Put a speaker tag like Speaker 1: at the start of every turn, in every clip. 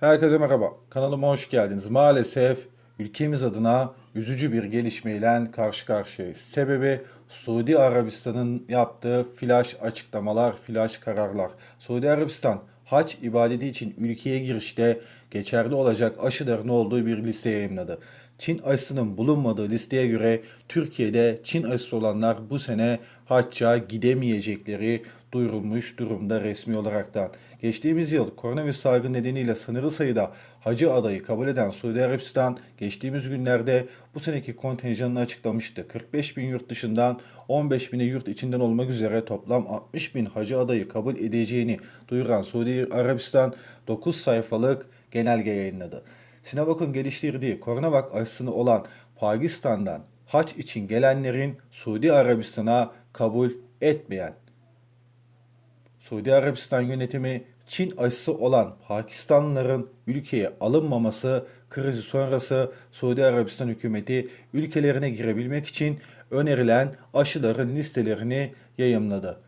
Speaker 1: Herkese merhaba. Kanalıma hoş geldiniz. Maalesef ülkemiz adına üzücü bir gelişmeyle karşı karşıyayız. Sebebi Suudi Arabistan'ın yaptığı flash açıklamalar, flash kararlar. Suudi Arabistan hac ibadeti için ülkeye girişte geçerli olacak aşıların olduğu bir liste yayınladı. Çin aşısının bulunmadığı listeye göre Türkiye'de Çin aşısı olanlar bu sene hacca gidemeyecekleri duyurulmuş durumda resmi olaraktan. Geçtiğimiz yıl koronavirüs salgını nedeniyle sınırlı sayıda hacı adayı kabul eden Suudi Arabistan geçtiğimiz günlerde bu seneki kontenjanını açıklamıştı. 45 bin yurt dışından 15 bini yurt içinden olmak üzere toplam 60 bin hacı adayı kabul edeceğini duyuran Suudi Arabistan 9 sayfalık genelge yayınladı. Sinovac'ın geliştirdiği koronavak aşısını olan Pakistan'dan haç için gelenlerin Suudi Arabistan'a kabul etmeyen Suudi Arabistan yönetimi Çin aşısı olan Pakistanlıların ülkeye alınmaması krizi sonrası Suudi Arabistan hükümeti ülkelerine girebilmek için önerilen aşıların listelerini yayımladı.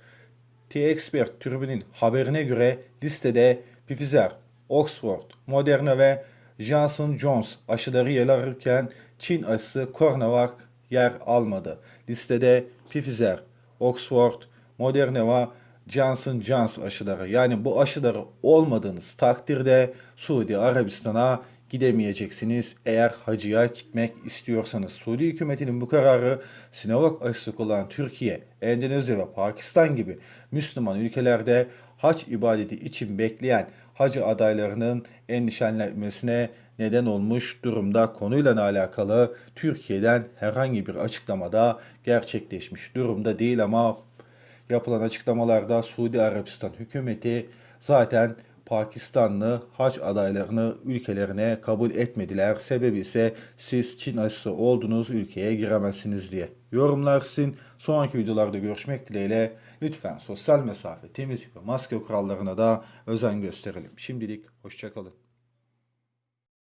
Speaker 1: T-Expert tribünün haberine göre listede Pfizer, Oxford, Moderna ve Johnson Jones aşıları yer alırken Çin aşısı CoronaVac yer almadı. Listede Pfizer, Oxford, Moderna ve Johnson Johnson aşıları yani bu aşıları olmadığınız takdirde Suudi Arabistan'a gidemeyeceksiniz eğer hacıya gitmek istiyorsanız. Suudi hükümetinin bu kararı Sinovac aşısı kullanan Türkiye, Endonezya ve Pakistan gibi Müslüman ülkelerde hac ibadeti için bekleyen hacı adaylarının endişelenmesine neden olmuş durumda. Konuyla alakalı Türkiye'den herhangi bir açıklamada gerçekleşmiş durumda değil ama yapılan açıklamalarda Suudi Arabistan hükümeti zaten Pakistanlı hac adaylarını ülkelerine kabul etmediler. Sebebi ise siz Çin aşısı oldunuz ülkeye giremezsiniz diye. Yorumlar sizin. Sonraki videolarda görüşmek dileğiyle. Lütfen sosyal mesafe, temizlik ve maske kurallarına da özen gösterelim. Şimdilik hoşçakalın.